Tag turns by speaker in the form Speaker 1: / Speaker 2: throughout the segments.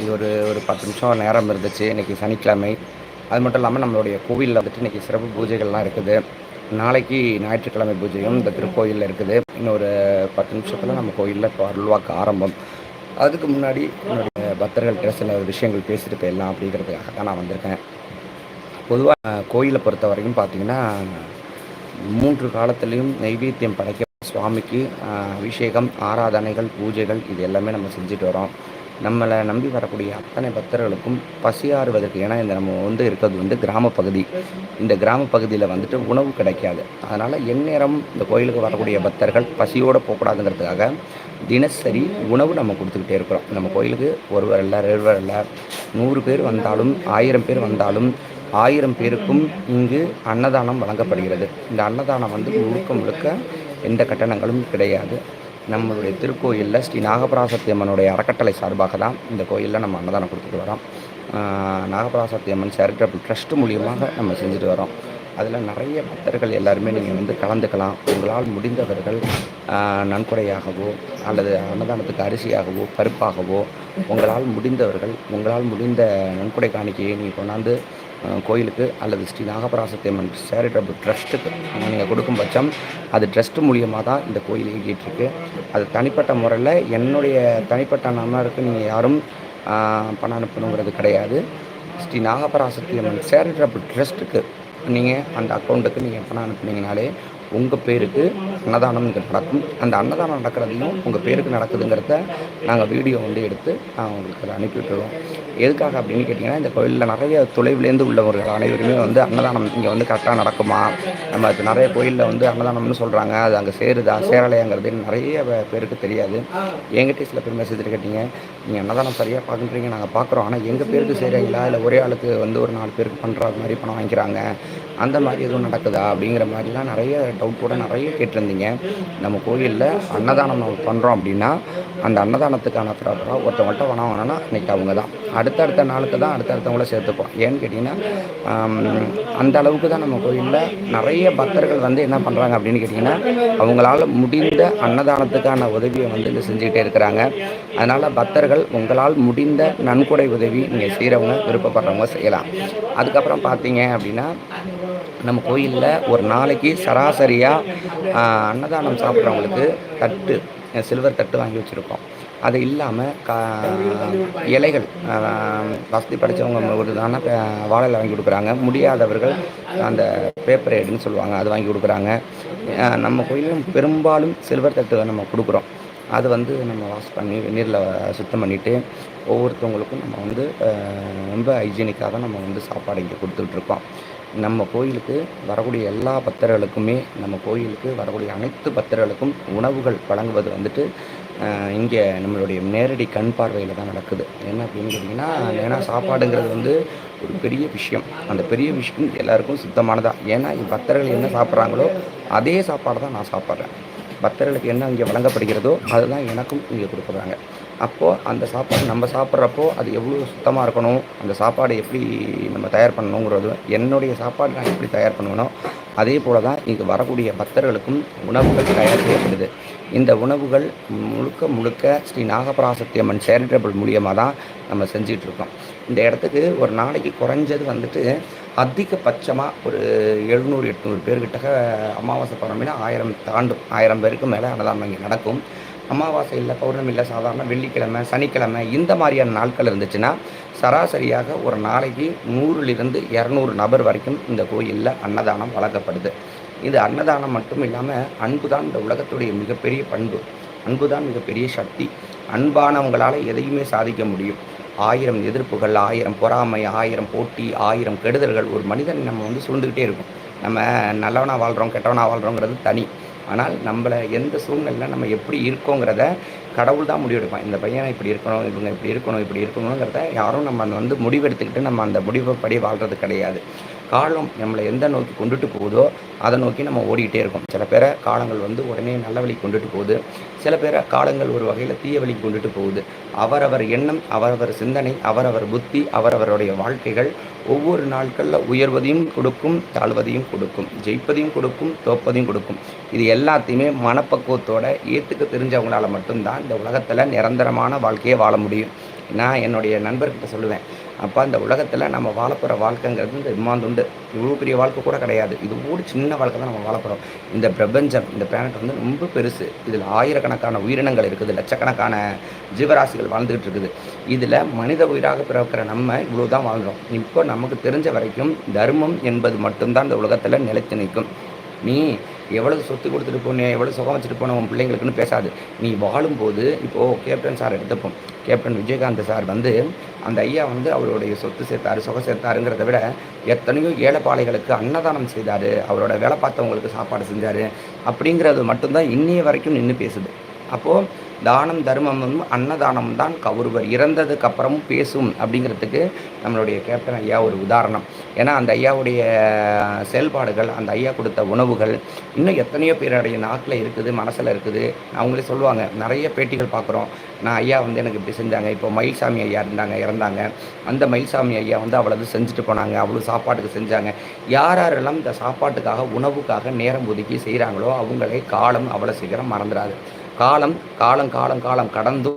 Speaker 1: இது ஒரு ஒரு பத்து நிமிஷம் நேரம் இருந்துச்சு. இன்றைக்கி சனிக்கிழமை. அது மட்டும் இல்லாமல் நம்மளுடைய கோவிலில் வந்துட்டு இன்றைக்கி சிறப்பு பூஜைகள்லாம் இருக்குது. நாளைக்கு ஞாயிற்றுக்கிழமை பூஜையும் இந்த திருக்கோயிலில் இருக்குது. இன்னொரு பத்து நிமிஷத்தில் நம்ம கோயிலில் இப்போ அருள்வாக்கு ஆரம்பம். அதுக்கு முன்னாடி என்னுடைய பக்தர்கள்ட்ட சில விஷயங்கள் பேசிட்டு போயிடலாம் அப்படிங்கிறதுக்காக தான் நான் வந்திருக்கேன். பொதுவாக கோயிலை பொறுத்த வரைக்கும் பார்த்தீங்கன்னா மூன்று காலத்துலேயும் நைவேத்தியம் படைக்க சுவாமிக்கு அபிஷேகம் ஆராதனைகள் பூஜைகள் இது எல்லாமே நம்ம செஞ்சுட்டு வரோம். நம்மளை நம்பி வரக்கூடிய அத்தனை பக்தர்களுக்கும் பசியாறுவதற்கு ஏன்னா இந்த நம்ம வந்து இருக்கிறது வந்து கிராம பகுதி இந்த கிராம பகுதியில் வந்துட்டு உணவு கிடைக்காது. அதனால் எந்நேரம் இந்த கோயிலுக்கு வரக்கூடிய பக்தர்கள் பசியோடு போகக்கூடாதுங்கிறதுக்காக தினசரி உணவு நம்ம கொடுத்துக்கிட்டே இருக்கிறோம். நம்ம கோயிலுக்கு ஒருவர் இல்லை ரெண்டு இல்லை நூறு பேர் வந்தாலும் ஆயிரம் பேர் வந்தாலும் ஆயிரம் பேருக்கும் இங்கு அன்னதானம் வழங்கப்படுகிறது. இந்த அன்னதானம் வந்து முழுக்க முழுக்க எந்த கட்டணங்களும் கிடையாது. நம்மளுடைய திருக்கோயிலில் ஸ்ரீ நாகபராசத்தியம்மனுடைய அறக்கட்டளை சார்பாக தான் இந்த கோயிலில் நம்ம அன்னதானம் கொடுத்துட்டு வரோம். நாகபராசத்தியம்மன் சேரிட்டபிள் ட்ரஸ்ட் மூலியமாக நம்ம செஞ்சுட்டு வரோம். அதில் நிறைய பக்தர்கள் எல்லாருமே நீங்கள் வந்து கலந்துக்கலாம். உங்களால் முடிந்தவர்கள் நன்கொடையாகவோ அல்லது அன்னதானத்துக்கு அரிசியாகவோ பருப்பாகவோ உங்களால் முடிந்தவர்கள் உங்களால் முடிந்த நன்கொடை காணிக்கையை நீங்கள் கொண்டாந்து கோயிலுக்கு அல்லது ஸ்ரீ நாகபராசத்தியம்மன் சேரிட்டபிள் ட்ரஸ்ட்டுக்கு நீங்கள் கொடுக்கும் பட்சம் அது ட்ரஸ்ட்டு மூலியமாக தான் இந்த கோயில் இயங்கிட்டுருக்கு அது தனிப்பட்ட முறையில் என்னுடைய தனிப்பட்ட நம்பருக்கு நீங்கள் யாரும் பணம் அனுப்பணுங்கிறது கிடையாது. ஸ்ரீ நாகபராசத்தியம்மன் சேரிட்டபிள் ட்ரஸ்ட்டுக்கு நீங்கள் அந்த அக்கௌண்ட்டுக்கு நீங்கள் பணம் அனுப்புனீங்கனாலே உங்கள் பேருக்கு அன்னதானம் இங்கே நடக்கும். அந்த அன்னதானம் நடக்கிறதையும் உங்கள் பேருக்கு நடக்குதுங்கிறத நாங்கள் வீடியோ வந்து எடுத்து நாங்கள் உங்களுக்கு அதை அனுப்பி விட்டுருவோம் எதுக்காக அப்படின்னு கேட்டிங்கன்னா இந்த கோயிலில் நிறைய தொலைவிலேருந்து உள்ளவர்கள் அனைவருமே வந்து அன்னதானம் இங்கே வந்து கரெக்டாக நடக்குமா? நம்ம அது நிறைய கோயிலில் வந்து அன்னதானம்னு சொல்கிறாங்க அது அங்கே சேருதா? சேரலையாங்கிறது நிறைய பேருக்கு தெரியாது. என்கிட்ட சில பேர் மெசேஜ் கேட்டீங்க. நீங்கள் அன்னதானம் சரியாக பார்க்குறீங்க நாங்கள் பார்க்குறோம். ஆனால் எங்கள் பேருக்கு செய்கிறீங்களா இல்லை ஒரே ஆளுக்கு வந்து ஒரு நாலு பேருக்கு பண்ணுற மாதிரி பணம் வாங்கிக்கிறாங்க. அந்த மாதிரி எதுவும் நடக்குதா அப்படிங்கிற மாதிரிலாம் நிறைய டவுட்டோட நிறைய கேட்டிருந்தீங்க. நம்ம கோயிலில் அன்னதானம் நம்ம பண்ணுறோம் அப்படின்னா அந்த அன்னதானத்துக்கான ப்ராப்பராக ஒருத்தவங்கள்ட்ட பணம் வாங்கினா இன்றைக்கி அவங்க தான் அடுத்தடுத்த நாளுக்கு தான் அடுத்தடுத்தவங்கள சேர்த்துப்போம். ஏன்னு கேட்டிங்கன்னா அந்த அளவுக்கு தான் நம்ம கோயிலில் நிறைய பக்தர்கள் வந்து என்ன பண்ணுறாங்க அப்படின்னு கேட்டிங்கன்னா அவங்களால முடிந்த அன்னதானத்துக்கான உதவியை வந்து இங்கே செஞ்சுக்கிட்டே இருக்கிறாங்க. அதனால் பக்தர்கள் உங்களால் முடிந்த நன்கொடை உதவி நீங்கள் செய்கிறவங்க விருப்பப்படுறவங்க செய்யலாம். அதுக்கப்புறம் பார்த்தீங்க அப்படின்னா நம்ம கோயிலில் ஒரு நாளைக்கு சராசரியாக அன்னதானம் சாப்பிட்றவங்களுக்கு தட்டு சில்வர் தட்டு வாங்கி வச்சுருக்கோம். அது இல்லாமல் கா இலைகள் வசதி படித்தவங்க ஒரு தானே வாழையில் வாங்கி கொடுக்குறாங்க. முடியாதவர்கள் அந்த பேப்பர் ஏடுன்னு சொல்லுவாங்க அது வாங்கி கொடுக்குறாங்க. நம்ம கோயிலும் பெரும்பாலும் சில்வர் தட்டு நம்ம கொடுக்குறோம். அது வந்து நம்ம வாஷ் பண்ணி வெந்நீரில் சுத்தம் பண்ணிவிட்டு ஒவ்வொருத்தவங்களுக்கும் நம்ம வந்து ரொம்ப ஹைஜீனிக்காக தான் நம்ம வந்து சாப்பாடு இங்கே கொடுத்துட்ருக்கோம் நம்ம கோயிலுக்கு வரக்கூடிய எல்லா பக்தர்களுக்குமே நம்ம கோயிலுக்கு வரக்கூடிய அனைத்து பக்தர்களுக்கும் உணவுகள் வழங்குவது வந்துட்டு இங்கே நம்மளுடைய நேரடி கண் பார்வையில் தான் நடக்குது. என்ன அப்படின்னு கேட்டிங்கன்னா ஏன்னா சாப்பாடுங்கிறது வந்து ஒரு பெரிய விஷயம். அந்த பெரிய விஷயம் எல்லாருக்கும் சுத்தமானதாக ஏன்னா பக்தர்கள் என்ன சாப்பிட்றாங்களோ அதே சாப்பாடு தான் நான் சாப்பிட்றேன். பக்தர்களுக்கு என்ன இங்கே வழங்கப்படுகிறதோ அதுதான் எனக்கும் இங்கே கொடுக்குறாங்க அப்போது அந்த சாப்பாடு நம்ம சாப்பிட்றப்போ அது எவ்வளோ சுத்தமாக இருக்கணும் அந்த சாப்பாடு எப்படி நம்ம தயார் பண்ணணுங்கிறது என்னுடைய சாப்பாடு நான் எப்படி தயார் பண்ணுவேனோ அதே போல் தான் இங்கே வரக்கூடிய பக்தர்களுக்கும் உணவுகள் தயார் செய்யப்படுது. இந்த உணவுகள் முழுக்க முழுக்க ஸ்ரீ நாகபராசத்தியம்மன் சேரிட்டபிள் மூலியமாக தான் நம்ம செஞ்சிகிட்ருக்கோம் இந்த இடத்துக்கு ஒரு நாளைக்கு குறைஞ்சது வந்துட்டு அதிகபட்சமாக ஒரு எழுநூறு எட்நூறு பேர்கிட்ட அமாவாசை பௌர்ணமினா ஆயிரம் தாண்டும் ஆயிரம் பேருக்கு மேலே அன்னதானம் இங்கே நடக்கும். அமாவாசை இல்லை பௌர்ணமி இல்லை சாதாரண வெள்ளிக்கிழமை சனிக்கிழமை இந்த மாதிரியான நாட்கள் இருந்துச்சுன்னா சராசரியாக ஒரு நாளைக்கு நூறுலிருந்து இரநூறு நபர் வரைக்கும் இந்த கோயிலில் அன்னதானம் வழங்கப்படுது. இது அன்னதானம் மட்டும் இல்லாமல் அன்பு தான் இந்த உலகத்துடைய மிகப்பெரிய பண்பு. அன்பு தான் மிகப்பெரிய சக்தி. அன்பானவங்களால் எதையுமே சாதிக்க முடியும். ஆயிரம் எதிர்ப்புகள் ஆயிரம் பொறாமை ஆயிரம் போட்டி ஆயிரம் கெடுதல்கள் ஒரு மனிதன் நம்ம வந்து சூழ்ந்துக்கிட்டே இருக்கும். நம்ம நல்லவனாக வாழ்கிறோம் கெட்டவனாக வாழ்கிறோங்கிறது தனி. ஆனால் நம்மளை எந்த சூழ்நிலையில் நம்ம எப்படி இருக்கோங்கிறத கடவுள் தான் முடிவெடுப்பான். இந்த பையனை இப்படி இருக்கணும் இவங்க இப்படி இருக்கணும் இப்படி இருக்கணுங்கிறத யாரும் நம்ம அந்த வந்து முடிவெடுத்துக்கிட்டு நம்ம அந்த முடிவைப்படி வாழ்கிறது கிடையாது. காலம் நம்மளை எந்த நோக்கி கொண்டுட்டு போகுதோ அதை நோக்கி நம்ம ஓடிக்கிட்டே இருக்கோம். சில பேரை காலங்கள் வந்து உடனே நல்ல வழி கொண்டுட்டு போகுது. சில பேரை காலங்கள் ஒரு வகையில் தீய வழி கொண்டுட்டு போகுது. அவரவர் எண்ணம் அவரவர் சிந்தனை அவரவர் புத்தி அவரவருடைய வாழ்க்கைகள் ஒவ்வொரு நாட்களில் உயர்வதையும் கொடுக்கும் தாழ்வதையும் கொடுக்கும் ஜெயிப்பதையும் கொடுக்கும் தோப்பதையும் கொடுக்கும். இது எல்லாத்தையுமே மனப்பக்குவத்தோட ஏற்றுக்க தெரிஞ்சவங்களால மட்டும்தான் இந்த உலகத்தில் நிரந்தரமான வாழ்க்கையை வாழ முடியும். நான் என்னுடைய நண்பர்கிட்ட சொல்லுவேன் அப்போ அந்த உலகத்தில் நம்ம வாழப்போகிற வாழ்க்கைங்கிறது இந்த இம்மாந்துண்டு. இவ்வளோ பெரிய வாழ்க்கை கூட கிடையாது. இது கூட சின்ன வாழ்க்கை தான் நம்ம வாழப்போகிறோம் இந்த பிரபஞ்சம் இந்த பிளானட் வந்து ரொம்ப பெருசு. இதில் ஆயிரக்கணக்கான உயிரினங்கள் இருக்குது லட்சக்கணக்கான ஜீவராசிகள் வாழ்ந்துக்கிட்டு இருக்குது. இதில் மனித உயிராக பிறக்கிற நம்ம இவ்வளோ தான் வாழ்கிறோம் இப்போ நமக்கு தெரிஞ்ச வரைக்கும் தர்மம் என்பது மட்டும்தான் இந்த உலகத்தில் நிலைத்து நிற்கும். நீ எவ்வளவு சொத்து கொடுத்துட்டு போனே எவ்வளோ சுகம் வச்சுட்டு போனோம் உன் பிள்ளைங்களுக்குன்னு பேசாது. நீ வாழும்போது இப்போது கேப்டன் சார் எடுத்துப்போம் கேப்டன் விஜயகாந்த் சார் வந்து அந்த ஐயா வந்து அவருடைய சொத்து சேர்த்தாரு சுகம் சேர்த்தாருங்கிறத விட எத்தனையோ ஏழைப்பாளைகளுக்கு அன்னதானம் செய்தார் அவரோட வேலை பார்த்தவங்களுக்கு சாப்பாடு செஞ்சார் அப்படிங்கிறது மட்டும்தான் இன்னைய வரைக்கும் நின்று பேசுது. அப்போது தானம் தர்மமும் அன்னதானம் தான் கௌரவர் இறந்ததுக்கு அப்புறமும் பேசும் அப்படிங்கிறதுக்கு நம்மளுடைய கேப்டன் ஐயா ஒரு உதாரணம். ஏன்னா அந்த ஐயாவுடைய செயல்பாடுகள் அந்த ஐயா கொடுத்த உணவுகள் இன்னும் எத்தனையோ பேருடைய நாக்கில் இருக்குது மனசில் இருக்குது. அவங்களே சொல்லுவாங்க நிறைய பேட்டிகள் பார்க்குறோம். நான் ஐயா வந்து எனக்கு இப்படி செஞ்சாங்க. இப்போ மயில்சாமி ஐயா இருந்தாங்க இறந்தாங்க. அந்த மயில்சாமி ஐயா வந்து அவ்வளவு செஞ்சுட்டு போனாங்க. அவ்வளோ சாப்பாட்டுக்கு செஞ்சாங்க. யார் யாரெல்லாம் இந்த சாப்பாட்டுக்காக உணவுக்காக நேரம் ஒதுக்கி செய்கிறாங்களோ அவங்களே காலம் அவ்வளோ சீக்கிரம் மறந்துடாது காலம் காலம் காலம் காலம் கடந்தும்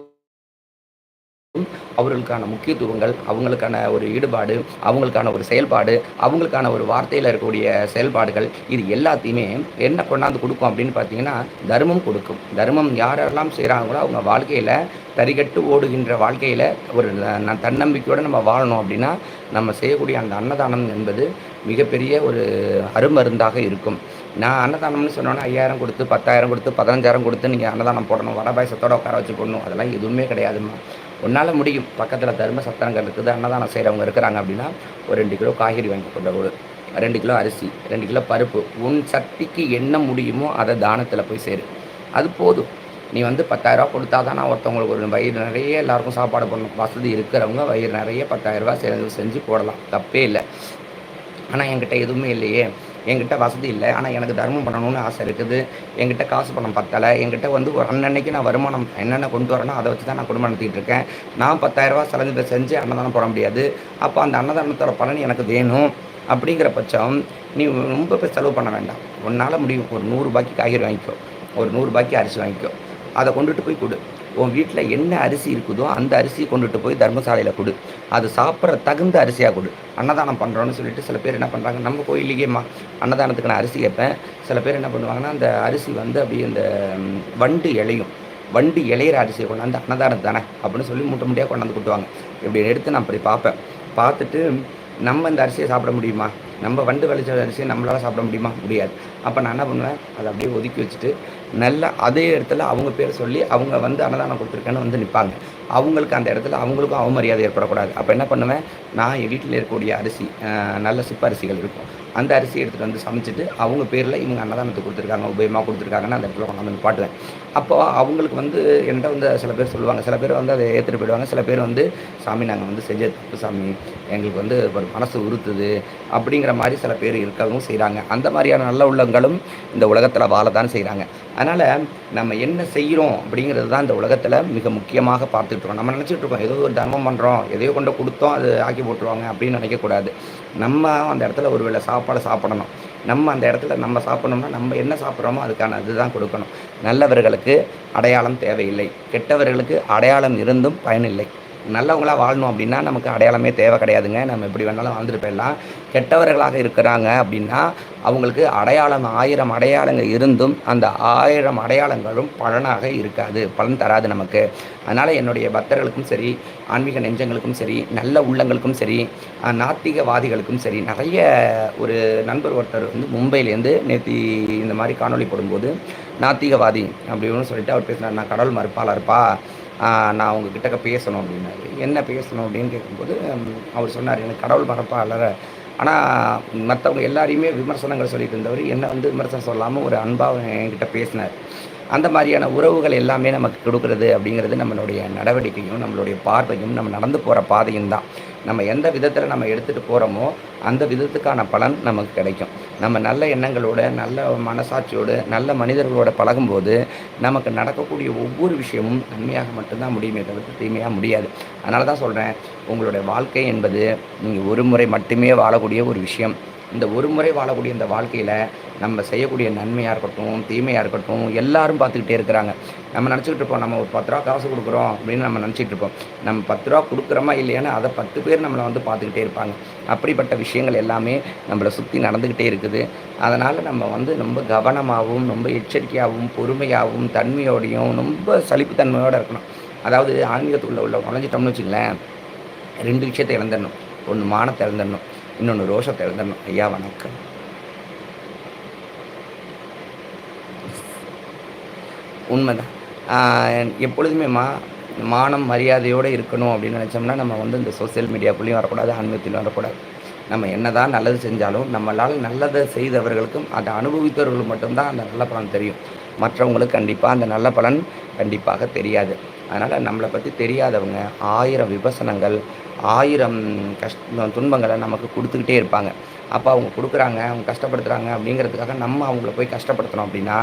Speaker 1: அவர்களுக்கான முக்கியத்துவங்கள் அவங்களுக்கான ஒரு ஈடுபாடு அவங்களுக்கான ஒரு செயல்பாடு அவங்களுக்கான ஒரு வார்த்தையில் இருக்கக்கூடிய செயல்பாடுகள் இது எல்லாத்தையுமே என்ன கொண்டாந்து கொடுக்கும் அப்படின்னு பார்த்தீங்கன்னா தர்மம் கொடுக்கும். தர்மம் யாரெல்லாம் செய்கிறாங்களோ அவங்க வாழ்க்கையில் தரிகட்டு ஓடுகின்ற வாழ்க்கையில் ஒரு தன்னம்பிக்கையோடு நம்ம வாழணும் அப்படின்னா நம்ம செய்யக்கூடிய அந்த அன்னதானம் என்பது மிகப்பெரிய ஒரு அருமருந்தாக இருக்கும். நான் அன்னதானம்னு சொன்னோன்னா ஐயாயிரம் கொடுத்து பத்தாயிரம் கொடுத்து பதினஞ்சாயிரம் கொடுத்து நீங்கள் அன்னதானம் போடணும். வட பாயசத்தோடு உட்கார வச்சு போடணும். அதெல்லாம் எதுவுமே கிடையாதுமா உன்னால் முடியும். பக்கத்தில் தர்ம சத்திரங்கள் இருக்குது. அன்னதானம் செய்கிறவங்க இருக்கிறாங்க அப்படின்னா ஒரு ரெண்டு கிலோ காய்கறி வாங்கி கொண்டு கொடு ரெண்டு கிலோ அரிசி ரெண்டு கிலோ பருப்பு. உன் சக்திக்கு என்ன முடியுமோ அதை தானத்தில் போய் சேரு. அது போதும். நீ வந்து பத்தாயிரரூவா கொடுத்தா தான் நான் ஒருத்தவங்களுக்கு ஒரு வயிறு நிறைய எல்லாருக்கும் சாப்பாடு பண்ணணும் வசதி இருக்கிறவங்க வயிறு நிறைய பத்தாயிரரூவா செஞ்சு செஞ்சு போடலாம். தப்பே இல்லை. ஆனால் என்கிட்ட எதுவுமே இல்லையே. என்கிட்ட வசதி இல்லை. ஆனால் எனக்கு தர்மம் பண்ணணும்னு ஆசை இருக்குது. என்கிட்ட காசு பணம் பத்தலை. என்கிட்ட வந்து ஒரு அன்னன்னைக்கு நான் வருமானம் என்னென்ன கொண்டு வரணும் அதை வச்சு தான் நான் குடும்பம் நடத்திட்டு இருக்கேன். நான் பத்தாயிரரூபா செலவு செஞ்சு அன்னதானம் போட முடியாது. அப்போ அந்த அன்னதானத்தோட பலன் எனக்கு வேணும். அப்படிங்கிற பட்சம் நீ ரொம்ப போய் செலவு பண்ண வேண்டாம். உன்னால் முடியும். ஒரு நூறுரூபாய்க்கு காய்கறி வாங்கிக்கோ. ஒரு நூறுரூபாய்க்கு அரிசி வாங்கிக்கோ. அதை கொண்டுட்டு போய் கொடு. உன் வீட்டில் என்ன அரிசி இருக்குதோ அந்த அரிசியை கொண்டுட்டு போய் தர்மசாலையில் கொடு. அது சாப்பிட்ற தகுந்த அரிசியாக கொடு. அன்னதானம் பண்ணுறோன்னு சொல்லிட்டு சில பேர் என்ன பண்ணுறாங்க நம்ம கோயிலேயேம்மா அன்னதானத்துக்கு நான் அரிசி கேட்பேன். சில பேர் என்ன பண்ணுவாங்கன்னா அந்த அரிசி வந்து அப்படியே இந்த வண்டு இலையும் வண்டு இலையிற அரிசியை கொண்டாந்து அன்னதானம் தானே அப்படின்னு சொல்லி மூட்டை மூட்டையாக கொண்டாந்து கொடுத்துவாங்க இப்படி எடுத்து நான் அப்படி பார்ப்பேன். பார்த்துட்டு நம்ம இந்த அரிசியை சாப்பிட முடியுமா? நம்ம வண்டு விளைச்ச அரிசியை நம்மளால் சாப்பிட முடியுமா? முடியாது. அப்போ நான் என்ன பண்ணுவேன்? அதை அப்படியே ஒதுக்கி வச்சுட்டு நல்லா அதே இடத்துல அவங்க பேர் சொல்லி அவங்க வந்து அன்னதானம் கொடுத்துருக்கேன்னு வந்து நிற்பாங்க அவங்களுக்கு அந்த இடத்துல அவங்களுக்கும் அவமரியாதை ஏற்படக்கூடாது. அப்போ என்ன பண்ணுவேன்? நான் என் வீட்டில் இருக்கக்கூடிய அரிசி நல்ல சிப்ப அரிசிகள் இருக்கும். அந்த அரிசி எடுத்துகிட்டு வந்து சமைச்சிட்டு அவங்க பேரில் இவங்க அன்னதானத்தை கொடுத்துருக்காங்க உபயமாக கொடுத்துருக்காங்கன்னு அந்த இடத்துல கொண்டாந்து வந்து பாட்டுவேன் அப்போ அவங்களுக்கு வந்து என்கிட்ட வந்து சில பேர் சொல்லுவாங்க. சில பேர் வந்து அதை ஏற்றுட்டு போயிடுவாங்க. சில பேர் வந்து சாமி நாங்கள் வந்து செஞ்ச தப்பு சாமி. எங்களுக்கு வந்து ஒரு மனசு உறுத்துது. அப்படிங்கிற மாதிரி சில பேர் இருக்கவும் செய்கிறாங்க அந்த மாதிரியான நல்ல உள்ளவங்க உள்ளங்களும் இந்த உலகத்தில் வாழ தான் செய்கிறாங்க அதனால் நம்ம என்ன செய்கிறோம் அப்படிங்கிறது தான் இந்த உலகத்தில் மிக முக்கியமாக பார்த்துட்டு இருக்கோம். நம்ம நினச்சிட்டு இருக்கோம் ஏதோ ஒரு தர்மம் பண்ணுறோம் எதையோ கொண்டு கொடுத்தோம் அது ஆக்கி போட்டுருவாங்க அப்படின்னு நினைக்கக்கூடாது நம்ம அந்த இடத்துல ஒரு வேளை சாப்பாடு சாப்பிடணும். நம்ம அந்த இடத்துல நம்ம சாப்பிட்ணும்னா நம்ம என்ன சாப்பிட்றோமோ அதுக்கான இதுதான் கொடுக்கணும். நல்லவர்களுக்கு அடையாளம் தேவையில்லை. கெட்டவர்களுக்கு அடையாளம் இருந்தும் பயனில்லை. நல்லவங்களாக வாழணும் அப்படின்னா நமக்கு அடையாளமே தேவை கிடையாதுங்க. நம்ம எப்படி வேணாலும் வாழ்ந்துட்டு போயிடலாம். கெட்டவர்களாக இருக்கிறாங்க அப்படின்னா அவங்களுக்கு அடையாளம் ஆயிரம் அடையாளங்கள் இருந்தும் அந்த ஆயிரம் அடையாளங்களும் பலனாக இருக்காது. பலன் தராது நமக்கு. அதனால் என்னுடைய பக்தர்களுக்கும் சரி ஆன்மீக நெஞ்சங்களுக்கும் சரி நல்ல உள்ளங்களுக்கும் சரி நாத்திகவாதிகளுக்கும் சரி நிறைய ஒரு நண்பர் ஒருத்தர் வந்து மும்பையிலேருந்து நேற்று இந்த மாதிரி காணொலி போடும்போது நாத்திகவாதி அப்படின்னு சொல்லிட்டு அவர் பேசினார். நான் கடவுள் மறுப்பாளர்ப்பா. நான் உங்ககிட்ட பேசணும் அப்படின்னாரு. என்ன பேசணும்? அப்படின்னு கேட்கும்போது அவர் சொன்னார் எனக்கு கடவுள் மரப்பாளர் ஆனால் மற்றவங்க எல்லாரையுமே விமர்சனங்கள் சொல்லிட்டு இருந்தவர் என்ன வந்து விமர்சனம் சொல்லாமல் ஒரு அன்பாக என்கிட்ட பேசினார். அந்த மாதிரியான உறவுகள் எல்லாமே நமக்கு கொடுக்குறது அப்படிங்கிறது நம்மளுடைய நடவடிக்கையும் நம்மளுடைய பார்வையும் நம்ம நடந்து போகிற பாதையும் தான். நம்ம எந்த விதத்தில் நம்ம எடுத்துகிட்டு போகிறோமோ அந்த விதத்துக்கான பலன் நமக்கு கிடைக்கும். நம்ம நல்ல எண்ணங்களோட நல்ல மனசாட்சியோடு நல்ல மனிதர்களோட பழகும்போது நமக்கு நடக்கக்கூடிய ஒவ்வொரு விஷயமும் நன்மையாக மட்டும்தான் முடியுமே தவிர்த்து தீமையாக முடியாது. அதனால தான் சொல்கிறேன் உங்களுடைய வாழ்க்கை என்பது நீங்கள் ஒரு முறை மட்டுமே வாழக்கூடிய ஒரு விஷயம். இந்த ஒரு முறை வாழக்கூடிய இந்த வாழ்க்கையில் நம்ம செய்யக்கூடிய நன்மையாக இருக்கட்டும் தீமையாக இருக்கட்டும் எல்லாரும் பார்த்துக்கிட்டே இருக்கிறாங்க. நம்ம நினச்சிக்கிட்டு இருப்போம் நம்ம ஒரு பத்து ரூபா காசு கொடுக்குறோம் அப்படின்னு நம்ம நினச்சிட்டு இருப்போம். நம்ம பத்து ரூபா கொடுக்குறோமா இல்லையான்னு அதை பத்து பேர் நம்மளை வந்து பார்த்துக்கிட்டே இருப்பாங்க. அப்படிப்பட்ட விஷயங்கள் எல்லாமே நம்மளை சுற்றி நடந்துக்கிட்டே இருக்குது. அதனால் நம்ம வந்து ரொம்ப கவனமாகவும் ரொம்ப எச்சரிக்கையாகவும் பொறுமையாகவும் தன்மையோடையும் ரொம்ப சலிப்புத்தன்மையோடு இருக்கணும். அதாவது ஆன்மீகத்துக்குள்ளே உள்ள நுழைஞ்சிட்டோம்னு வச்சுங்களேன் ரெண்டு விஷயத்தை இழந்துடணும். ஒன்று மானத்தை இழந்துடணும். இன்னொன்று ரோஷத்தை எழுதணும். ஐயா வணக்கம். உண்மைதான். எப்பொழுதுமே மா மானம் மரியாதையோடு இருக்கணும் அப்படின்னு நினச்சோம்னா நம்ம வந்து இந்த சோசியல் மீடியாக்குள்ளேயும் வரக்கூடாது ஆன்மீகத்திலும் வரக்கூடாது. நம்ம என்ன தான் நல்லது செஞ்சாலும் நம்மளால் நல்லதை செய்தவர்களுக்கும் அதை அனுபவித்தவர்களுக்கு மட்டும்தான் அந்த நல்ல பலன் தெரியும். மற்றவங்களுக்கு கண்டிப்பாக அந்த நல்ல பலன் கண்டிப்பாக தெரியாது. அதனால் நம்மளை பற்றி தெரியாதவங்க ஆயிரம் விமர்சனங்கள் ஆயிரம் கஷ்ட துன்பங்களை நமக்கு கொடுத்துக்கிட்டே இருப்பாங்க. அப்போ அவங்க கொடுக்குறாங்க அவங்க கஷ்டப்படுத்துகிறாங்க அப்படிங்கிறதுக்காக நம்ம அவங்கள போய் கஷ்டப்படுத்தணும் அப்படின்னா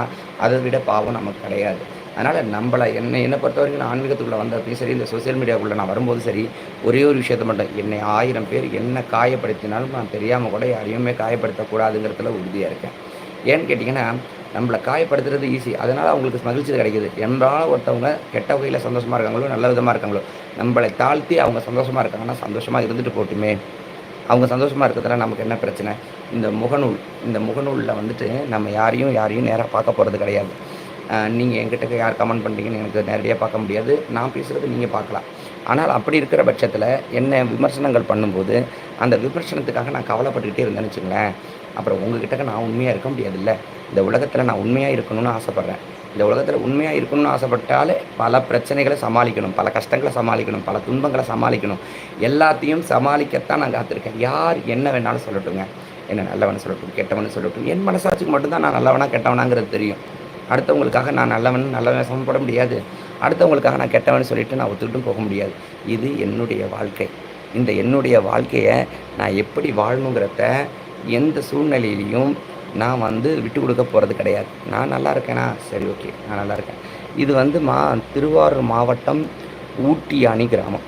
Speaker 1: அதை விட பாவம் நமக்கு கிடையாது. அதனால் நம்மளை என்னை என்னை பொறுத்த வரைக்கும் நான் ஆன்மீகத்துக்குள்ளே வந்தப்பையும் சரி இந்த சோசியல் மீடியாவுக்குள்ளே நான் வரும்போது சரி ஒரே ஒரு விஷயத்த மட்டும் என்னை ஆயிரம் பேர் என்ன காயப்படுத்தினாலும் நான் தெரியாமல் கூட யாரையுமே காயப்படுத்தக்கூடாதுங்கிறதுல உறுதியாக இருக்கேன். ஏன்னு கேட்டிங்கன்னா நம்மளை காயப்படுத்துறது ஈஸி அதனால் அவங்களுக்கு மகிழ்ச்சி கிடைக்குது. என்றாலும் ஒருத்தவங்க கெட்ட வகையில் சந்தோஷமாக இருக்காங்களோ நல்ல விதமாக இருக்காங்களோ நம்மளை தாழ்த்தி அவங்க சந்தோஷமாக இருக்காங்கன்னா சந்தோஷமாக இருந்துட்டு போட்டுமே. அவங்க சந்தோஷமாக இருக்கிறதுனா நமக்கு என்ன பிரச்சனை? இந்த முகநூல் இந்த முகநூலில் வந்துட்டு நம்ம யாரையும் யாரையும் நேராக பார்க்க போகிறது கிடையாது. நீங்கள் என்கிட்ட யார் கமெண்ட் பண்ணுறீங்கன்னு எனக்கு நேரடியாக பார்க்க முடியாது. நான் பேசுகிறது நீங்கள் பார்க்கலாம். ஆனால் அப்படி இருக்கிற பட்சத்தில் என்ன விமர்சனங்கள் பண்ணும்போது அந்த விமர்சனத்துக்காக நான் கவலைப்பட்டுக்கிட்டே இருந்தேன்னு வச்சுங்களேன். அப்புறம் உங்ககிட்ட நான் உண்மையாக இருக்க முடியாதுல்ல. இந்த உலகத்தில் நான் உண்மையாக இருக்கணும்னு ஆசைப்பட்றேன். இந்த உலகத்தில் உண்மையாக இருக்கணும்னு ஆசைப்பட்டாலே பல பிரச்சனைகளை சமாளிக்கணும். பல கஷ்டங்களை சமாளிக்கணும். பல துன்பங்களை சமாளிக்கணும். எல்லாத்தையும் சமாளிக்கத்தான் நான் காத்திருக்கேன். யார் என்ன வேணாலும் சொல்லட்டுங்க என்ன நல்லவனு சொல்லட்டும் கெட்டவனு சொல்லட்டும். என் மனசாட்சிக்கு மட்டும்தான் நான் நல்லவனா கெட்டவனாங்கிறது தெரியும். அடுத்தவங்களுக்காக நான் நல்லவன் நல்லவன் சமப்பட முடியாது. அடுத்தவங்களுக்காக நான் கெட்டவன் சொல்லிட்டு நான் ஒத்துக்கிட்டும் போக முடியாது. இது என்னுடைய வாழ்க்கை. இந்த என்னுடைய வாழ்க்கையை நான் எப்படி வாழணுங்கிறத எந்த சூழ்நிலையிலையும் நான் வந்து விட்டு கொடுக்க போகிறது கிடையாது. நான் நல்லா இருக்கேனா? சரி ஓகே நான் நல்லா இருக்கேன். இது வந்து மா திருவாரூர் மாவட்டம் ஊட்டி அணி கிராமம்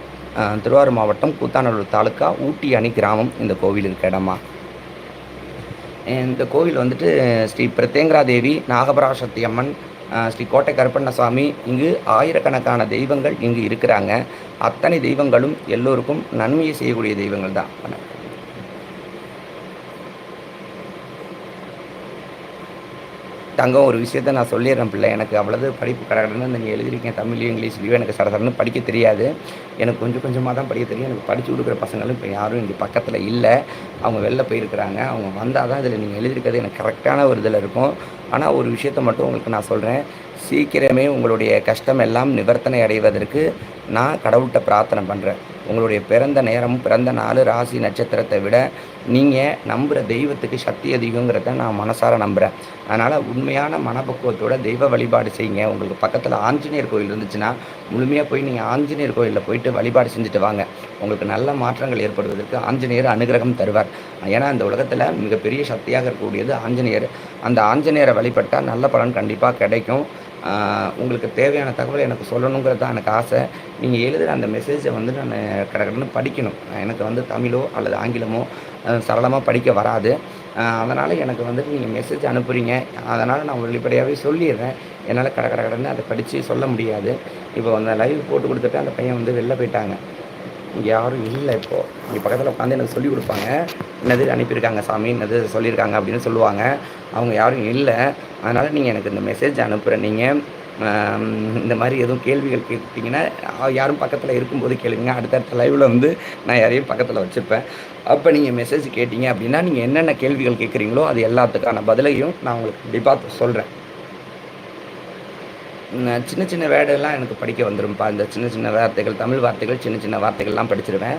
Speaker 1: திருவாரூர் மாவட்டம் கூத்தாநல்லூர் தாலுக்கா ஊட்டி அணி கிராமம் இந்த கோவில் இருக்க இடமா. இந்த கோவில் வந்துட்டு ஸ்ரீ பிரத்யங்கரா தேவி நாகபராசக்தி அம்மன் ஸ்ரீ கோட்டை கருப்பண்ணசாமி இங்கு ஆயிரக்கணக்கான தெய்வங்கள் இங்கு இருக்கிறாங்க. அத்தனை தெய்வங்களும் எல்லோருக்கும் நன்மையை செய்யக்கூடிய தெய்வங்கள் தான். தங்கம் ஒரு விஷயத்த நான் சொல்லிடுறேன் பிள்ளை. எனக்கு அவ்வளவு படிப்பு கடகடன்னு நீங்கள் எழுதிருக்கேன் தமிழ்லையும் இங்கிலீஷ்லையும் எனக்கு சரசரன்னு படிக்க தெரியாது. எனக்கு கொஞ்சம் கொஞ்சமாக தான் படிக்க தெரியும். எனக்கு படித்து கொடுக்குற பசங்களும் இப்போ யாரும் இங்கே பக்கத்தில் இல்லை. அவங்க வெளில போயிருக்கிறாங்க. அவங்க வந்தால் தான் இதில் நீங்கள் எழுதியிருக்கிறது எனக்கு கரெக்டான ஒரு இதில் இருக்கும். ஆனால் ஒரு விஷயத்த மட்டும் உங்களுக்கு நான் சொல்கிறேன் சீக்கிரமே உங்களுடைய கஷ்டம் எல்லாம் நிவர்த்தனை அடைவதற்கு நான் கடவுள்கிட்ட பிரார்த்தனை பண்ணுறேன் உங்களுடைய பிறந்த நேரமும் பிறந்த நாள் ராசி நட்சத்திரத்தை விட நீங்கள் நம்புகிற தெய்வத்துக்கு சக்தி அதிகங்கிறத நான் மனசார நம்புகிறேன் அதனால் உண்மையான மனப்பக்குவத்தோட தெய்வ வழிபாடு செய்யுங்க. உங்களுக்கு பக்கத்தில் ஆஞ்சநேயர் கோயில் இருந்துச்சுன்னா முழுமையாக போய் நீங்கள் ஆஞ்சநேயர் கோயிலில் போயிட்டு வழிபாடு செஞ்சுட்டு வாங்க. உங்களுக்கு நல்ல மாற்றங்கள் ஏற்படுவதற்கு ஆஞ்சநேயர் அனுகிரகம் தருவார். ஏன்னா இந்த உலகத்தில் மிகப்பெரிய சக்தியாக இருக்கக்கூடியது ஆஞ்சநேயர். அந்த ஆஞ்சநேயரை வழிபட்டால் நல்ல பலன் கண்டிப்பாக கிடைக்கும். உங்களுக்கு தேவையான தகவலை எனக்கு சொல்லணுங்கிறது தான் எனக்கு ஆசை. நீங்கள் எழுதுகிற அந்த மெசேஜை வந்து நான் கடற்கடன்னு படிக்கணும். எனக்கு வந்து தமிழோ அல்லது ஆங்கிலமோ சரளமாக படிக்க வராது. அதனால் எனக்கு வந்துட்டு நீங்கள் மெசேஜ் அனுப்புகிறீங்க அதனால் நான் வெளிப்படையாகவே சொல்லிடுறேன். என்னால் கடை கடை கடன்னு அதை படித்து சொல்ல முடியாது. இப்போ அந்த லைவ் போட்டு கொடுத்துட்டு அந்த பையன் வந்து வெளில போயிட்டாங்க. இங்கே யாரும் இல்லை இப்போது இங்கே பக்கத்தில் உட்காந்து எனக்கு சொல்லிக் கொடுப்பாங்க. என்னது அனுப்பியிருக்காங்க சாமி? என்னது சொல்லியிருக்காங்க அப்படின்னு சொல்லுவாங்க. அவங்க யாரும் இல்லை. அதனால் நீங்கள் எனக்கு இந்த மெசேஜ் அனுப்புகிறேன் நீங்கள் இந்த மாதிரி எதுவும் கேள்விகள் கேட்டிங்கன்னா யாரும் பக்கத்தில் இருக்கும்போது கேளுங்க. அடுத்தடுத்த லைவில் வந்து நான் யாரையும் பக்கத்தில் வச்சுப்பேன். அப்போ நீங்கள் மெசேஜ் கேட்டிங்க அப்படின்னா நீங்கள் என்னென்ன கேள்விகள் கேட்குறீங்களோ அது எல்லாத்துக்கான பதிலையும் நான் உங்களுக்கு கண்டிப்பாக சொல்கிறேன் சின்ன சின்ன வேர்டெல்லாம் எனக்கு படிக்க வந்துடும்ப்பா இந்த சின்ன சின்ன வார்த்தைகள் தமிழ் வார்த்தைகள் சின்ன சின்ன வார்த்தைகள்லாம் படிச்சிருவேன்.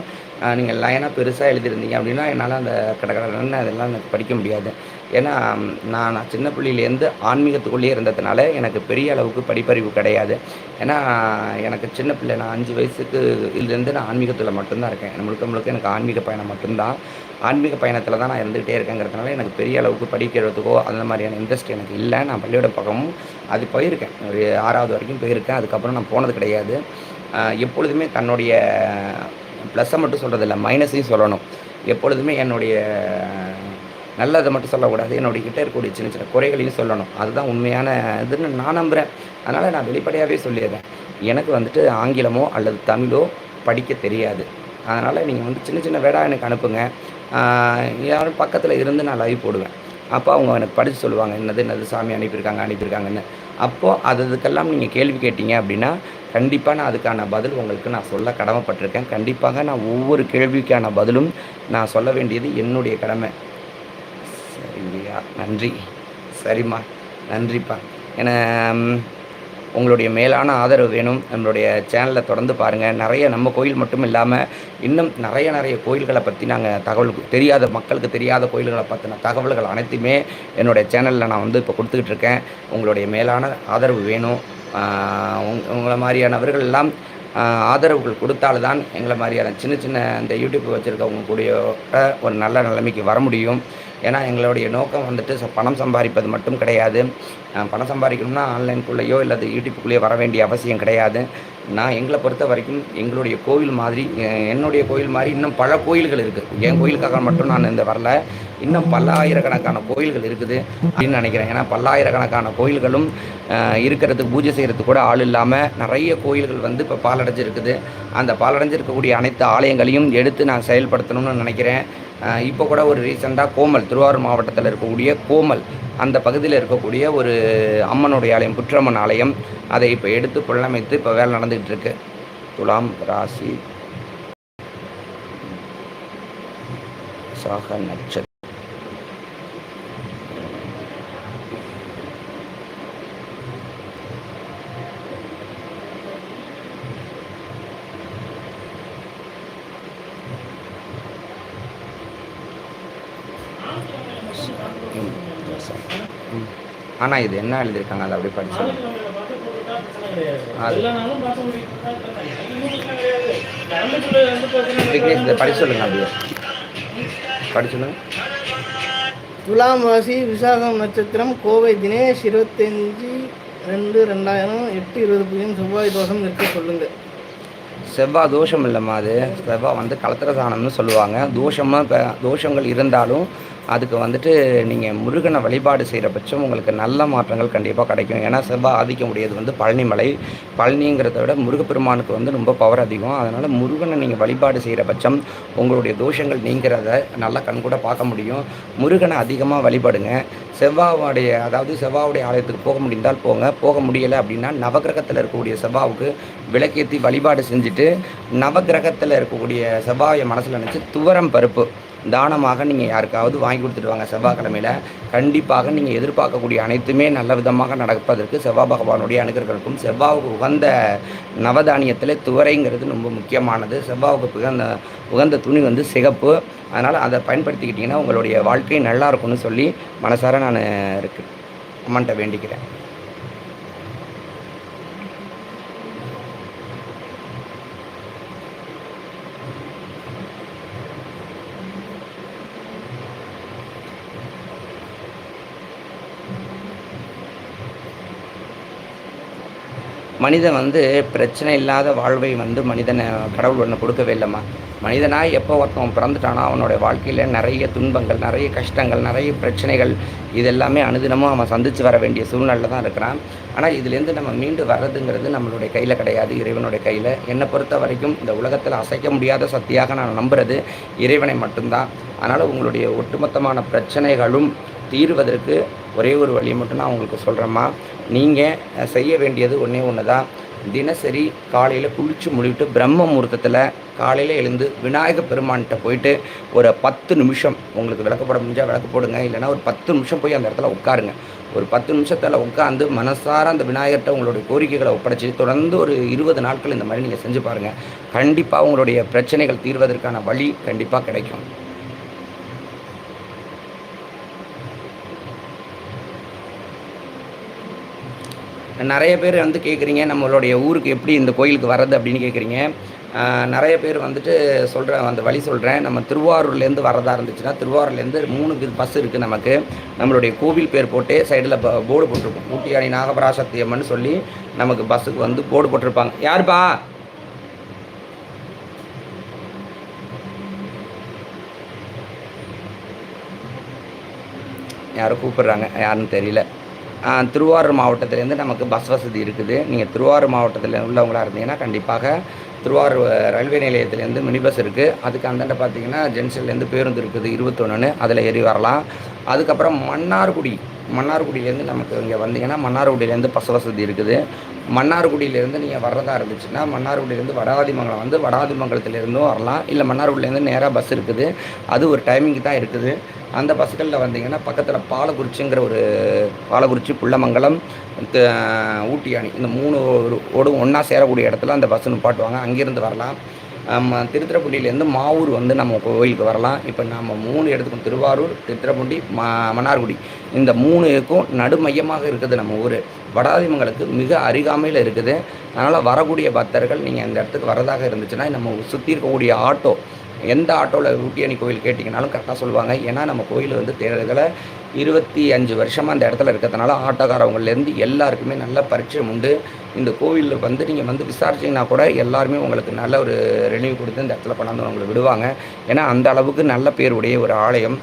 Speaker 1: நீங்கள் லைனாக பெருசாக எழுதியிருந்தீங்க அப்படின்னா என்னால் அந்த கடற்கடன்னு அதெல்லாம் எனக்கு படிக்க முடியாது. ஏன்னா நான் நான் சின்ன பிள்ளையிலேருந்து ஆன்மீகத்துக்குள்ளேயே இருந்ததுனால எனக்கு பெரிய அளவுக்கு படிப்பறிவு கிடையாது. ஏன்னா எனக்கு சின்ன பிள்ளை நான் அஞ்சு வயசுக்கு இதுலேருந்து நான் ஆன்மீகத்தில் மட்டும்தான் இருக்கேன். முழுக்க முழுக்க எனக்கு ஆன்மீக பயணம் மட்டும்தான். ஆன்மீக பயணத்தில் தான் நான் இருந்துகிட்டே இருக்கேங்கிறதுனால எனக்கு பெரிய அளவுக்கு படிக்கிறதுக்கோ அந்த மாதிரியான இன்ட்ரெஸ்ட் எனக்கு இல்லை. நான் பள்ளியோட பக்கமும் அது போயிருக்கேன். ஒரு ஆறாவது வரைக்கும் போயிருக்கேன். அதுக்கப்புறம் நான் போனது கிடையாது. எப்பொழுதுமே தன்னுடைய ப்ளஸ்ஸை மட்டும் சொல்கிறதில்ல மைனஸையும் சொல்லணும். எப்பொழுதுமே என்னுடைய நல்லதை மட்டும் சொல்லக்கூடாது. என்னுடைய கிட்ட இருக்கக்கூடிய சின்ன சின்ன குறைகளையும் சொல்லணும். அதுதான் உண்மையான இதுன்னு நான் நம்புகிறேன் அதனால் நான் வெளிப்படையாகவே சொல்லிடுறேன். எனக்கு வந்துட்டு ஆங்கிலமோ அல்லது தமிழோ படிக்க தெரியாது. அதனால் நீங்கள் வந்து சின்ன சின்ன வேடா எனக்கு அனுப்புங்க. யாரும் பக்கத்தில் இருந்து நான் லைவ் போடுவேன். அப்போ அவங்க எனக்கு படித்து சொல்லுவாங்க. என்னது என்னது சாமி அனுப்பியிருக்காங்க அனுப்பியிருக்காங்கன்னு. அப்போது அது அதுக்கெல்லாம் நீங்கள் கேள்வி கேட்டீங்க அப்படின்னா கண்டிப்பாக நான் அதுக்கான பதில் உங்களுக்கு நான் சொல்ல கடமைப்பட்டிருக்கேன். கண்டிப்பாக நான் ஒவ்வொரு கேள்விக்கான பதிலும் நான் சொல்ல வேண்டியது என்னுடைய கடமை. சரிங்கய்யா நன்றி. சரிம்மா நன்றிப்பா. ஏன்னா உங்களுடைய மேலான ஆதரவு வேணும். நம்மளுடைய சேனலை தொடர்ந்து பாருங்கள் நிறைய நம்ம கோயில் மட்டும் இல்லாமல் இன்னும் நிறைய நிறைய கோயில்களை பற்றி நாங்கள் தகவல் தெரியாத மக்களுக்கு தெரியாத கோயில்களை பற்றின தகவல்கள் அனைத்துமே என்னுடைய சேனலில் நான் வந்து இப்போ கொடுத்துக்கிட்டு இருக்கேன். உங்களுடைய மேலான ஆதரவு வேணும். உங் உங்களை மாதிரியானவர்கள் எல்லாம் ஆதரவுகள் ஆதரவுகள் கொடுத்தால்தான் எங்களை மாதிரியான சின்ன சின்ன இந்த யூடியூப் வச்சுருக்கவங்க கூடிய ஒரு நல்ல நிலைமைக்கு வர முடியும். ஏன்னா எங்களுடைய நோக்கம் வந்துட்டு ச- பணம் சம்பாதிப்பது மட்டும் கிடையாது. பணம் சம்பாதிக்கணும்னா ஆன்லைனுக்குள்ளேயோ இல்லை யூடியூப்புக்குள்ளேயோ வர வேண்டிய அவசியம் கிடையாது. நான் எங்களை பொறுத்த வரைக்கும் எங்களுடைய கோவில் மாதிரி என்னுடைய கோயில் மாதிரி இன்னும் பல கோயில்கள் இருக்குது என் கோயிலுக்காக மட்டும் நான் இந்த வரல. இன்னும் பல்லாயிரக்கணக்கான கோயில்கள் இருக்குது அப்படின்னு நினைக்கிறேன். ஏன்னா பல்லாயிரக்கணக்கான கோயில்களும் இருக்கிறதுக்கு பூஜை செய்கிறதுக்கு கூட ஆள் இல்லாமல் நிறைய கோயில்கள் வந்து இப்போ பாலடைஞ்சிருக்குது அந்த பாலடைஞ்சிருக்கக்கூடிய அனைத்து ஆலயங்களையும் எடுத்து நான் செயல்படுத்தணும்னு நினைக்கிறேன். இப்போ கூட ஒரு ரீசெண்டாக கோமல் திருவாரூர் மாவட்டத்தில் இருக்கக்கூடிய கோமல் அந்த பகுதியில் இருக்கக்கூடிய ஒரு அம்மனுடைய ஆலயம் புற்றம்மன் ஆலயம் அதை இப்போ எடுத்து புல்லமைத்து இப்போ வேலை நடந்துகிட்டு இருக்கு. துலாம் ராசி. சாக நட்சத்திரம் ம், தோசம். ம். ஆனா இது என்ன எழுதியிருக்காங்க அதை அப்படியே படிச்சு விக்னேஷ் இதை படிச்சு சொல்லுங்க அப்படியே. படிச்சு சொல்லுங்க.
Speaker 2: துலாம் ராசி விசாகம் நட்சத்திரம் கோவை தினேஷ் இருபத்தஞ்சி ரெண்டு ரெண்டாயிரம் எட்டு இருபது பூஜ்ஜியம் செவ்வாய் தோஷம் இருக்க சொல்லுங்க.
Speaker 1: செவ்வாய் தோஷம் இல்லைம்மா அது. செவ்வாய் வந்து கலத்திர தானம்னு சொல்லுவாங்க. தோஷமாக தோஷங்கள் இருந்தாலும் அதுக்கு வந்துட்டு நீங்கள் முருகனை வழிபாடு செய்கிற பட்சம் உங்களுக்கு நல்ல மாற்றங்கள் கண்டிப்பாக கிடைக்கும். ஏன்னா செவ்வாய் ஆதிக்க முடியாது வந்து பழனிமலை. பழனிங்கிறத விட முருகப்பெருமானுக்கு வந்து ரொம்ப பவர் அதிகம். அதனால் முருகனை நீங்கள் வழிபாடு செய்கிற பட்சம் உங்களுடைய தோஷங்கள் நீங்கிறத நல்லா கண்கூட பார்க்க முடியும். முருகனை அதிகமாக வழிபாடுங்க. செவ்வாவுடைய அதாவது செவ்வாவுடைய ஆலயத்துக்கு போக முடிந்தால் போங்க. போக முடியலை அப்படின்னா நவகிரகத்தில் இருக்கக்கூடிய செவ்வாவுக்கு விளக்கேற்றி வழிபாடு செஞ்சுட்டு நவகிரகத்தில் இருக்கக்கூடிய செவ்வாயை மனசில் நினச்சி துவரம் பருப்பு. தானமாக நீங்கள் யாருக்காவது வாங்கி கொடுத்துட்டு வாங்க செவ்வாய்க்கிழமையில். கண்டிப்பாக நீங்கள் எதிர்பார்க்கக்கூடிய அனைத்துமே நல்ல விதமாக நடப்பதற்கு செவ்வாய் பகவானுடைய அனுகிரகங்களுக்கும் செவ்வாவுக்கு உகந்த நவதானியத்தில் துவரைங்கிறது ரொம்ப முக்கியமானது. செவ்வாவுக்கு உகந்த உகந்த துணி வந்து சிகப்பு. அதனால் அதை பயன்படுத்திக்கிட்டிங்கன்னா உங்களுடைய வாழ்க்கை நல்லா இருக்கும்னு சொல்லி மனசார நான் இருக்கு. அம்மன்ட்ட வேண்டிக்கிறேன். மனிதன் வந்து பிரச்சனை இல்லாத வாழ்வை வந்து மனிதனை கடவுள் ஒன்று கொடுக்கவே இல்லைம்மா. மனிதனாக எப்போ ஒருத்தவன் பிறந்துட்டானா அவனோட வாழ்க்கையில் நிறைய துன்பங்கள் நிறைய கஷ்டங்கள் நிறைய பிரச்சனைகள் இது எல்லாமே அனுதினமும் அவன் சந்தித்து வர வேண்டிய சூழ்நிலை தான் இருக்கிறான். ஆனால் இதுலேருந்து நம்ம மீண்டு வர்றதுங்கிறது நம்மளுடைய கையில் கிடையாது இறைவனுடைய கையில். என்னை பொறுத்த வரைக்கும் இந்த உலகத்தில் அசைக்க முடியாத சக்தியாக நான் நம்புறது இறைவனை மட்டும்தான். அதனால் உங்களுடைய ஒட்டுமொத்தமான பிரச்சனைகளும் தீர்வதற்கு ஒரே ஒரு வழி மட்டும் நான் உங்களுக்கு சொல்கிறேம்மா நீங்கள் செய்ய வேண்டியது ஒன்றே ஒன்று தான் தினசரி காலையில் குளிச்சு முடிவிட்டு பிரம்ம முகூர்த்தத்தில் காலையில் எழுந்து விநாயக பெருமான்கிட்ட போயிட்டு ஒரு பத்து நிமிஷம் உங்களுக்கு விளக்கு போட முடிஞ்சால் விளக்கு போடுங்க. இல்லைன்னா ஒரு பத்து நிமிஷம் போய் அந்த இடத்துல உட்காருங்க. ஒரு பத்து நிமிஷத்தில் உட்காந்து மனசார அந்த விநாயகர்கிட்ட உங்களுடைய கோரிக்கைகளை ஒப்படைச்சி தொடர்ந்து ஒரு இருபது நாட்கள் இந்த மாதிரி நீங்கள் செஞ்சு பாருங்கள் கண்டிப்பாக உங்களுடைய பிரச்சனைகள் தீர்வதற்கான வழி கண்டிப்பாக கிடைக்கும். நிறைய பேர் வந்து கேட்குறீங்க நம்மளுடைய ஊருக்கு எப்படி இந்த கோயிலுக்கு வர்றது அப்படின்னு கேட்குறீங்க நிறைய பேர் வந்துட்டு சொல்கிறேன் அந்த வழி சொல்கிறேன் நம்ம திருவாரூர்லேருந்து வரதா இருந்துச்சுன்னா திருவாரூர்லேருந்து மூணு பஸ் இருக்குது நமக்கு. நம்மளுடைய கோவில் பேர் போட்டு சைடில் போர்டு போட்டிருப்போம். ஊட்டியாணி நாகபராசக்தி அம்மன் சொல்லி நமக்கு பஸ்ஸுக்கு வந்து போர்டு போட்டிருப்பாங்க. யாருப்பா? யாரும் கூப்பிட்றாங்க. யாருன்னு தெரியல. திருவாரூர் மாவட்டத்திலேருந்து நமக்கு பஸ் வசதி இருக்குது. நீங்கள் திருவாரூர் மாவட்டத்தில் உள்ளவங்களாக இருந்தீங்கன்னா கண்டிப்பாக திருவாரூர் ரயில்வே நிலையத்திலேருந்து மினி பஸ் இருக்குது அதுக்கு அந்தாண்ட பார்த்தீங்கன்னா ஜென்ஷன்லேருந்து பேருந்து இருக்குது இருபத்தொன்னு அதில் ஏறி வரலாம். அதுக்கப்புறம் மன்னார்குடி மன்னார்குடியிலேருந்து நமக்கு இங்கே வந்தீங்கன்னா மன்னார்குடியிலேருந்து பஸ் வசதி இருக்குது. மன்னார்குடியிலேருந்து நீங்கள் வர்றதா இருந்துச்சுன்னா மன்னார்குடியிலேருந்து வடாதிமங்கலம் வந்து வடாதிமங்கலத்துலேருந்தும் வரலாம். இல்லை மன்னார்குடியிலேருந்து நேராக பஸ் இருக்குது. அது ஒரு டைமிங் தான் இருக்குது. அந்த பஸ்களில் வந்தீங்கன்னா பக்கத்தில் பாலக்குறிச்சிங்கிற ஒரு பாலக்குறிச்சி புள்ளமங்கலம் ஊட்டியாணி இந்த மூணு ஒரு- ஓடும் ஒன்றா சேரக்கூடிய இடத்துல அந்த பஸ் நிப்பாட்டுவாங்க. அங்கேருந்து வரலாம். திருத்துறைப்பூண்டியிலேருந்து மாவூர் வந்து நம்ம கோயிலுக்கு வரலாம். இப்போ நம்ம மூணு இடத்துக்கும் திருவாரூர் திருத்துறைப்பூண்டி மா மன்னார்குடி. இந்த மூணுக்கும் நடுமையமாக இருக்குது நம்ம ஊர். வடாதிமங்களுக்கு மிக அருகாமையில் இருக்குது. அதனால் வரக்கூடிய பக்தர்கள் நீங்கள் இந்த இடத்துக்கு வரதாக இருந்துச்சுன்னா நம்ம சுற்றி இருக்கக்கூடிய ஆட்டோ எந்த ஆட்டோவில் ஊட்டியணி கோயில் கேட்டிங்கனாலும் கரெக்டாக சொல்லுவாங்க. ஏன்னா நம்ம கோயில் வந்து தேர்தலை இருபத்தி அஞ்சு வருஷமாக அந்த இடத்துல இருக்கிறதுனால ஆட்டோக்காரவங்கலேருந்து எல்லாருக்குமே நல்ல பரிச்சயம் உண்டு. இந்த கோவிலில் வந்து நீங்கள் வந்து விசாரிச்சிங்கன்னா கூட எல்லாருமே உங்களுக்கு நல்ல ஒரு ரெனியூ கொடுத்து இந்த இடத்துல கொண்டாந்து உங்களை விடுவாங்க. ஏன்னா அந்த அளவுக்கு நல்ல பேருடைய ஒரு ஆலயம்.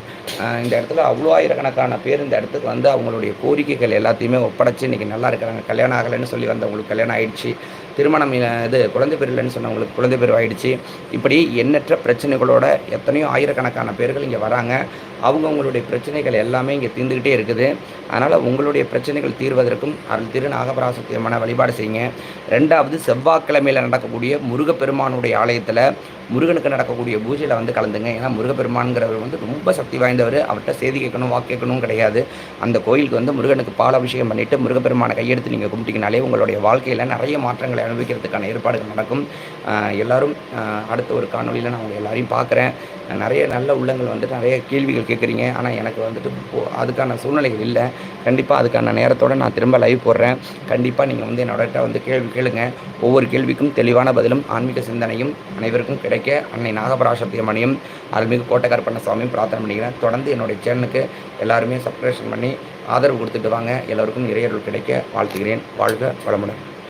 Speaker 1: இந்த இடத்துல அவ்வளோ ஆயிரக்கணக்கான பேர் இந்த இடத்துக்கு வந்து அவங்களுடைய கோரிக்கைகள் எல்லாத்தையுமே ஒப்படைச்சு இன்றைக்கி நல்லா இருக்கிறாங்க கல்யாணம் ஆகலைன்னு சொல்லி வந்தவங்களுக்கு கல்யாணம் ஆயிடுச்சு. திருமணம் இது குழந்தை பேர் இல்லைன்னு சொன்னவங்களுக்கு குழந்தை பேர் ஆயிடுச்சு. இப்படி எண்ணற்ற பிரச்சனைகளோட எத்தனையோ ஆயிரக்கணக்கான பேர்கள் இங்கே வராங்க. அவங்கவுங்களுடைய பிரச்சனைகள் எல்லாமே இங்கே தீர்ந்துக்கிட்டே இருக்குது. அதனால் உங்களுடைய பிரச்சனைகள் தீர்வதற்கும் அருள் திரு நாகபராசத்தியமான வழிபாடு செய்யுங்க. ரெண்டாவது செவ்வாய்க்கிழமையில் நடக்கக்கூடிய முருகப்பெருமானுடைய ஆலயத்தில் முருகனுக்கு நடக்கக்கூடிய பூஜையில் வந்து கலந்துங்க. ஏன்னா முருகப்பெருமான்கிறவர் வந்து ரொம்ப சக்தி வாய்ந்தவர். அவர்கிட்ட செய்தி கேட்கணும் வாக்கு கேட்கணும் கிடையாது. அந்த கோயிலுக்கு வந்து முருகனுக்கு பாலாபிஷேகம் பண்ணிவிட்டு முருகப்பெருமானை கையெடுத்து நீங்கள் கும்பிட்டிங்கனாலே உங்களுடைய வாழ்க்கையில் நிறைய மாற்றங்களை அனுபவிக்கிறதுக்கான ஏற்பாடுகள் நடக்கும். எல்லோரும் எல்லாரும் அடுத்த ஒரு காணொலியில் நான் உங்கள் எல்லாரையும் பார்க்குறேன். நிறைய நல்ல உள்ளங்கள் வந்துட்டு நிறைய கேள்விகள் கேட்குறீங்க. ஆனால் எனக்கு வந்துட்டு அதுக்கான சூழ்நிலைகள் இல்லை. கண்டிப்பாக அதுக்கான நேரத்தோட நான் திரும்ப லைவ் போடுறேன். கண்டிப்பாக நீங்கள் வந்து என்னோட வந்து கேள்வி கேளுங்க. ஒவ்வொரு கேள்விக்கும் தெளிவான பதிலும் ஆன்மீக சிந்தனையும் அனைவருக்கும் கிடைக்கும். கிடைக்க அன்னை நாகபராசத்தியமணியும் அருள்மிகு கோட்டக்கருப்பண்ண சுவாமியும் பிரார்த்தனை பண்ணிக்கிறேன். தொடர்ந்து என்னுடைய சேனலுக்கு எல்லாருமே சப்ஸ்கிரேஷன் பண்ணி ஆதரவு கொடுத்துட்டு வாங்க. எல்லோருக்கும் இறையர்கள் கிடைக்க வாழ்த்துகிறேன். வாழ்க வளமுடன்.